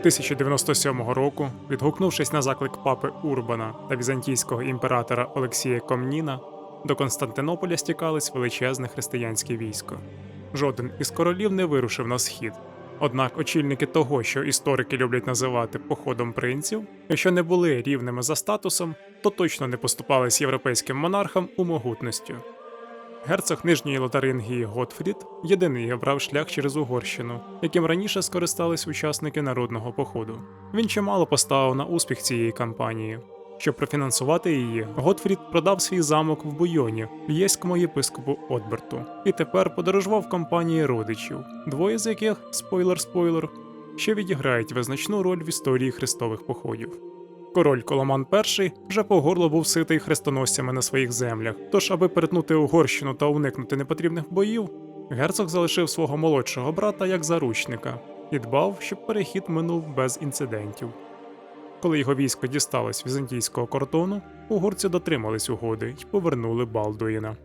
1097 року, відгукнувшись на заклик папи Урбана та візантійського імператора Олексія Комніна, до Константинополя стікались величезне християнське військо. Жоден із королів не вирушив на схід. Однак очільники того, що історики люблять називати походом принців, якщо не були рівними за статусом, то точно не поступались європейським монархам у могутності. Герцог Нижньої Лотарингії Готфрід єдиний обрав шлях через Угорщину, яким раніше скористались учасники народного походу. Він чимало поставив на успіх цієї кампанії. Щоб профінансувати її, Готфрід продав свій замок в Буйоні лєському єпископу Отберту і тепер подорожував компанії родичів, двоє з яких спойлер-спойлер, ще відіграють визначну роль в історії хрестових походів. Король Коломан І вже по горло був ситий хрестоносцями на своїх землях. Тож, аби перетнути Угорщину та уникнути непотрібних боїв, герцог залишив свого молодшого брата як заручника і дбав, щоб перехід минув без інцидентів. Коли його військо дісталось візантійського кордону, угорці дотримались угоди й повернули Балдуїна.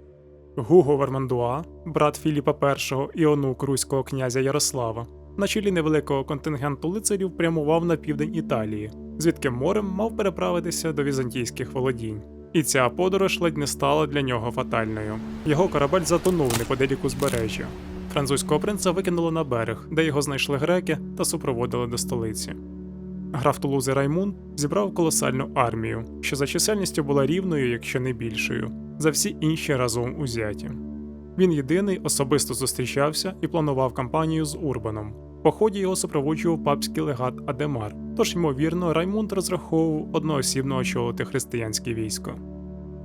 Гуго Вермандуа, брат Філіпа І і онук руського князя Ярослава, на чолі невеликого контингенту лицарів прямував на південь Італії, звідки морем мав переправитися до візантійських володінь. І ця подорож ледь не стала для нього фатальною. Його корабель затонув неподалік узбережжя. Французького принца викинуло на берег, де його знайшли греки та супроводили до столиці. Граф Тулузи Раймун зібрав колосальну армію, що за чисельністю була рівною, якщо не більшою, за всі інші разом узяті. Він єдиний особисто зустрічався і планував кампанію з Урбаном. По ході його супроводжував папський легат Адемар, тож, ймовірно, Раймунд розраховував одноосібно очолити християнське військо.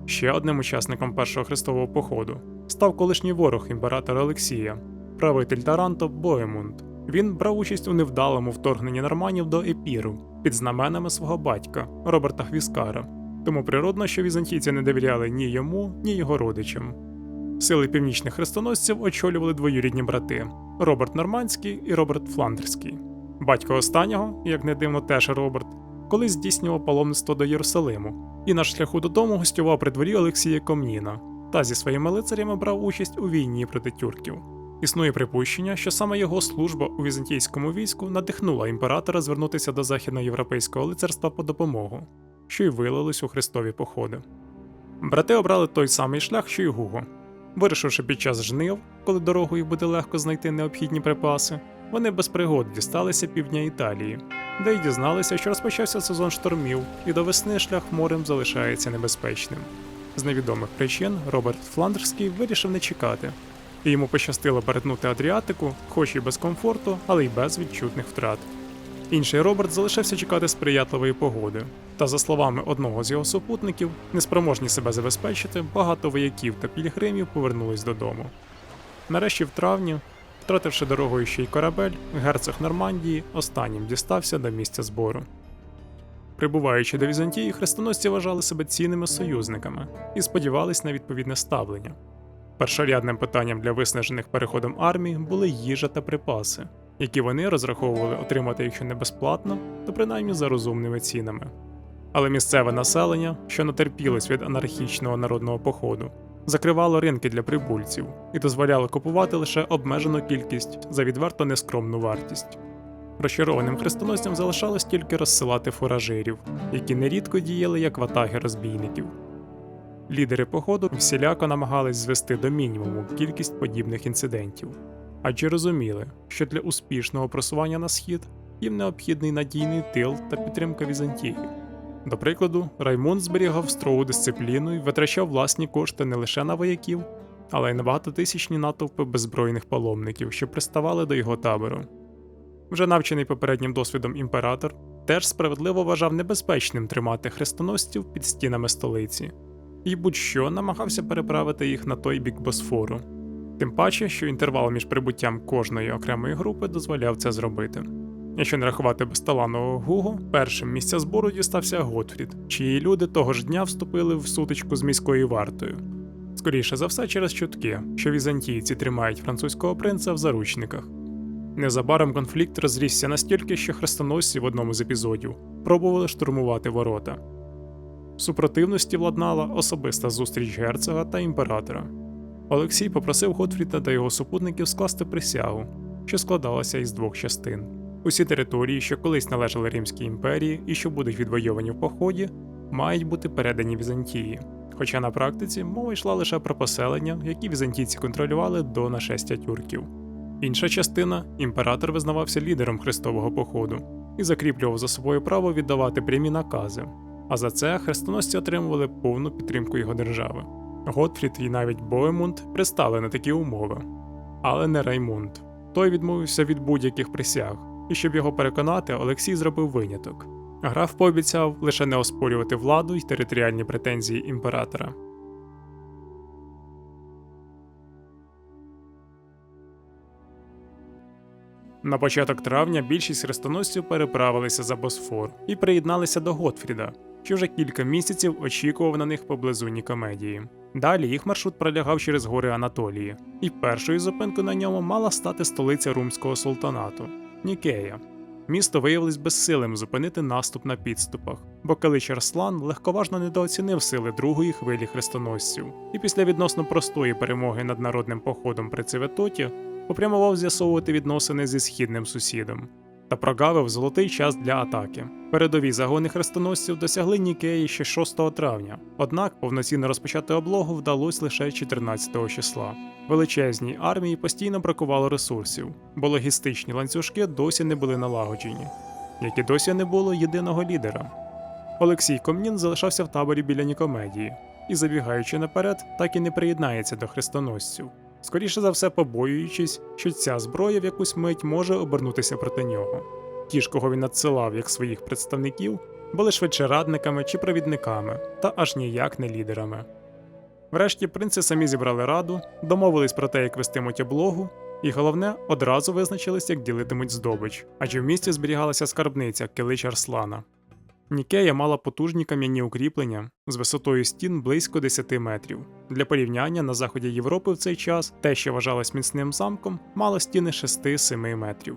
Ще одним учасником першого хрестового походу став колишній ворог імператора Олексія, правитель Таранто Боемунд. Він брав участь у невдалому вторгненні норманів до Епіру під знаменами свого батька Роберта Хвіскара, тому природно, що візантійці не довіряли ні йому, ні його родичам. Сили північних хрестоносців очолювали двоюрідні брати Роберт Нормандський і Роберт Фландерський. Батько останнього, як не дивно, теж Роберт, колись здійснював паломництво до Єрусалиму і на шляху додому гостював при дворі Олексія Комніна та зі своїми лицарями брав участь у війні проти тюрків. Існує припущення, що саме його служба у візантійському війську надихнула імператора звернутися до західноєвропейського лицарства по допомогу, що й вилилось у хрестові походи. Брати обрали той самий шлях, що й Гуго. Вирішивши під час жнив, коли дорогою буде легко знайти необхідні припаси, вони без пригод дісталися півдня Італії, де й дізналися, що розпочався сезон штормів, і до весни шлях морем залишається небезпечним. З невідомих причин Роберт Фландерський вирішив не чекати, і йому пощастило перетнути Адріатику, хоч і без комфорту, але й без відчутних втрат. Інший Роберт залишився чекати сприятливої погоди, та, за словами одного з його супутників, неспроможні себе забезпечити, багато вояків та пілігримів повернулись додому. Нарешті, в травні, втративши дорогою ще й корабель, герцог Нормандії останнім дістався до місця збору. Прибуваючи до Візантії, хрестоносці вважали себе цінними союзниками і сподівались на відповідне ставлення. Першорядним питанням для виснажених переходом армій були їжа та припаси, які вони розраховували отримати, якщо не безплатно, то принаймні за розумними цінами. Але місцеве населення, що натерпілось від анархічного народного походу, закривало ринки для прибульців і дозволяло купувати лише обмежену кількість за відверто нескромну вартість. Розчарованим хрестоносцям залишалось тільки розсилати фуражирів, які нерідко діяли як ватаги розбійників. Лідери походу всіляко намагались звести до мінімуму кількість подібних інцидентів, адже розуміли, що для успішного просування на схід їм необхідний надійний тил та підтримка Візантії. До прикладу, Раймунд зберігав строгу дисципліну і витрачав власні кошти не лише на вояків, але й на багатотисячні натовпи беззбройних паломників, що приставали до його табору. Вже навчений попереднім досвідом імператор теж справедливо вважав небезпечним тримати хрестоносців під стінами столиці, і будь-що намагався переправити їх на той бік Босфору, тим паче, що інтервал між прибуттям кожної окремої групи дозволяв це зробити. Якщо не рахувати безталанного Гуго, першим місця збору дістався Готфрід, чиї люди того ж дня вступили в сутичку з міською вартою. Скоріше за все, через чутки, що візантійці тримають французького принца в заручниках. Незабаром конфлікт розрісся настільки, що хрестоносці в одному з епізодів пробували штурмувати ворота. В супротивності владнала особиста зустріч герцога та імператора. Олексій попросив Готфріда та його супутників скласти присягу, що складалася із двох частин. Усі території, що колись належали Римській імперії і що будуть відвойовані в поході, мають бути передані Візантії. Хоча на практиці мова йшла лише про поселення, які візантійці контролювали до нашестя тюрків. Інша частина імператор визнавався лідером хрестового походу і закріплював за собою право віддавати прямі накази. А за це хрестоносці отримували повну підтримку його держави. Готфрід і навіть Боемунд пристали на такі умови, але не Раймунд. Той відмовився від будь-яких присяг, і щоб його переконати, Олексій зробив виняток. Граф пообіцяв лише не оспорювати владу й територіальні претензії імператора. На початок травня більшість хрестоносців переправилися за Босфор і приєдналися до Готфріда, що вже кілька місяців очікував на них поблизу Нікомедії. Далі їх маршрут пролягав через гори Анатолії, і першою зупинкою на ньому мала стати столиця Румського султанату Нікея. Місто виявилось безсилим зупинити наступ на підступах, бо Калич Арслан легковажно недооцінив сили другої хвилі хрестоносців, і після відносно простої перемоги над народним походом при Цеветоті попрямував з'ясовувати відносини зі східним сусідом та прогавив золотий час для атаки. Передові загони хрестоносців досягли Нікеї ще 6 травня, однак повноцінно розпочати облогу вдалося лише 14 числа. Величезній армії постійно бракувало ресурсів, бо логістичні ланцюжки досі не були налагоджені, як і досі не було єдиного лідера. Олексій Комнін залишався в таборі біля Нікомедії і, забігаючи наперед, так і не приєднається до хрестоносців скоріше за все побоюючись, що ця зброя в якусь мить може обернутися проти нього. Ті ж, кого він надсилав як своїх представників, були швидше радниками чи провідниками, та аж ніяк не лідерами. Врешті принци самі зібрали раду, домовились про те, як вестимуть облогу, і головне, одразу визначились, як ділитимуть здобич, адже в місті зберігалася скарбниця Килич Арслана. Нікея мала потужні кам'яні укріплення з висотою стін близько 10 метрів. Для порівняння на заході Європи в цей час те, що вважалось міцним замком, мало стіни 6-7 метрів.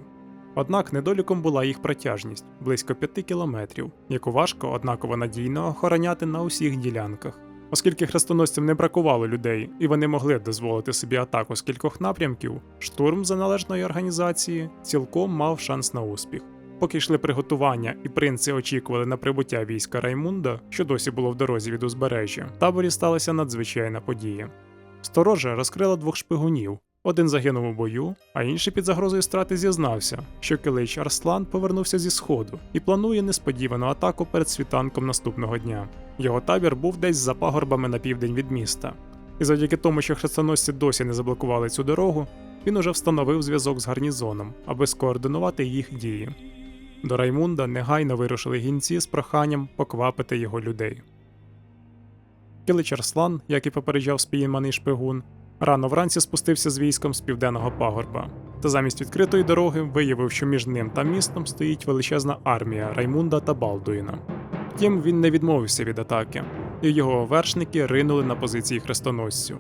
Однак недоліком була їх протяжність близько 5 кілометрів, яку важко однаково надійно охороняти на усіх ділянках. Оскільки хрестоносцям не бракувало людей і вони могли дозволити собі атаку з кількох напрямків, штурм за належної організації цілком мав шанс на успіх. Поки йшли приготування і принци очікували на прибуття війська Раймунда, що досі було в дорозі від узбережжя, в таборі сталася надзвичайна подія. Сторожа розкрила двох шпигунів. Один загинув у бою, а інший під загрозою страти зізнався, що Килич Арслан повернувся зі сходу і планує несподівану атаку перед світанком наступного дня. Його табір був десь за пагорбами на південь від міста. І завдяки тому, що хрестоносці досі не заблокували цю дорогу, він уже встановив зв'язок з гарнізоном, аби скоординувати їх дії. До Раймунда негайно вирушили гінці з проханням поквапити його людей. Килич Арслан, як і попереджав спійманий шпигун, рано вранці спустився з військом з південного пагорба, та замість відкритої дороги виявив, що між ним та містом стоїть величезна армія Раймунда та Балдуїна. Втім, він не відмовився від атаки, і його вершники ринули на позиції хрестоносців.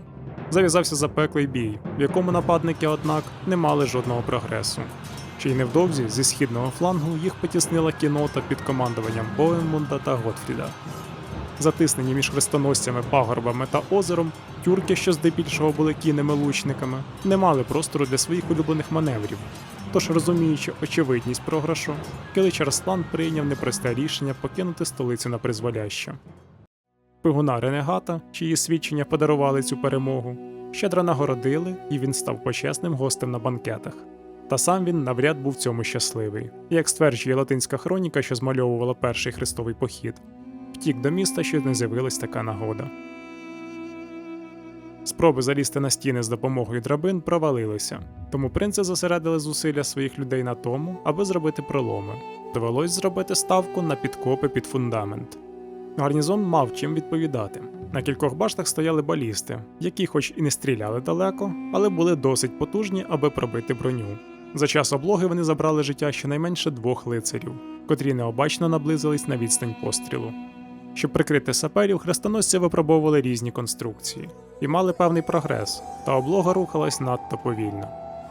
Зав'язався запеклий бій, в якому нападники, однак, не мали жодного прогресу. Ще й невдовзі зі східного флангу їх потіснила кінота під командуванням Боемунда та Готфріда. Затиснені між хрестоносцями, пагорбами та озером, тюрки, що здебільшого були кінними лучниками, не мали простору для своїх улюблених маневрів. Тож, розуміючи очевидність програшу, Килич Арслан прийняв непросте рішення покинути столицю на призволяще. Пигуна Ренегата, чиї свідчення подарували цю перемогу, щедро нагородили, і він став почесним гостем на банкетах. Та сам він навряд був цьому щасливий, як стверджує латинська хроніка, що змальовувала перший хрестовий похід, втік до міста, що не з'явилась така нагода. Спроби залізти на стіни з допомогою драбин провалилися, тому принци зосередили зусилля своїх людей на тому, аби зробити проломи. Довелось зробити ставку на підкопи під фундамент. Гарнізон мав чим відповідати. На кількох баштах стояли балісти, які, хоч і не стріляли далеко, але були досить потужні, аби пробити броню. За час облоги вони забрали життя щонайменше двох лицарів, котрі необачно наблизились на відстань пострілу. Щоб прикрити саперів, хрестоносці випробовували різні конструкції і мали певний прогрес, та облога рухалась надто повільно.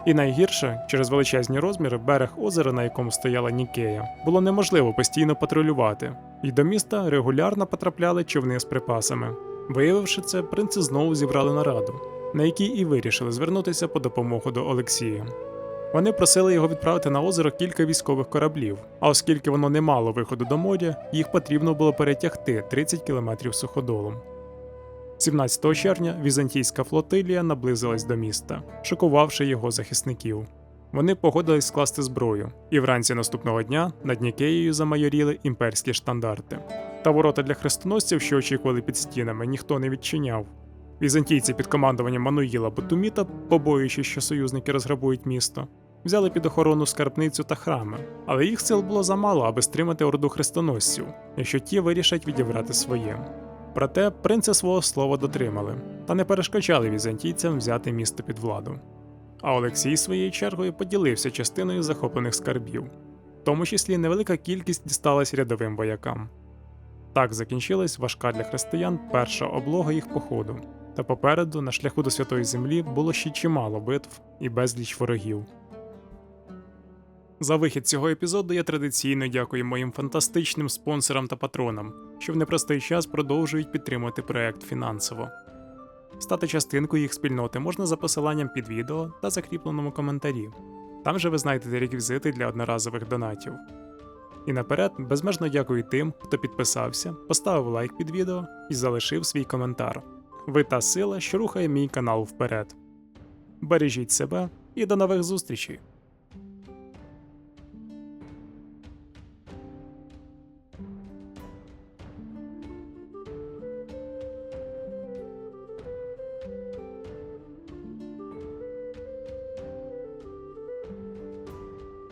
І найгірше, через величезні розміри, берег озера, на якому стояла Нікея, було неможливо постійно патрулювати, і до міста регулярно потрапляли човни з припасами. Виявивши це, принци знову зібрали нараду, на якій і вирішили звернутися по допомогу до Олексія. Вони просили його відправити на озеро кілька військових кораблів, а оскільки воно не мало виходу до моря, їх потрібно було перетягти 30 кілометрів суходолом. 17 червня візантійська флотилія наблизилась до міста, шокувавши його захисників. Вони погодились скласти зброю, і вранці наступного дня над Нікеєю замайоріли імперські штандарти. Та ворота для хрестоносців, що очікували під стінами, ніхто не відчиняв. Візантійці під командуванням Мануїла Батуміта, побоюючись, що союзники розграбують місто, взяли під охорону скарбницю та храми, але їх сил було замало, аби стримати орду хрестоносців, якщо ті вирішать відібрати своє. Проте принци свого слова дотримали та не перешкоджали візантійцям взяти місто під владу. А Олексій своєю чергою поділився частиною захоплених скарбів, в тому числі невелика кількість дісталась рядовим воякам. Так закінчилась важка для християн перша облога їх походу, та попереду на шляху до святої землі було ще чимало битв і безліч ворогів. За вихід цього епізоду я традиційно дякую моїм фантастичним спонсорам та патронам, що в непростий час продовжують підтримувати проект фінансово. Стати частинкою їх спільноти можна за посиланням під відео та закріпленому коментарі. Там же ви знайдете реквізити для одноразових донатів. І наперед безмежно дякую тим, хто підписався, поставив лайк під відео і залишив свій коментар. Ви та сила, що рухає мій канал вперед. Бережіть себе і до нових зустрічей!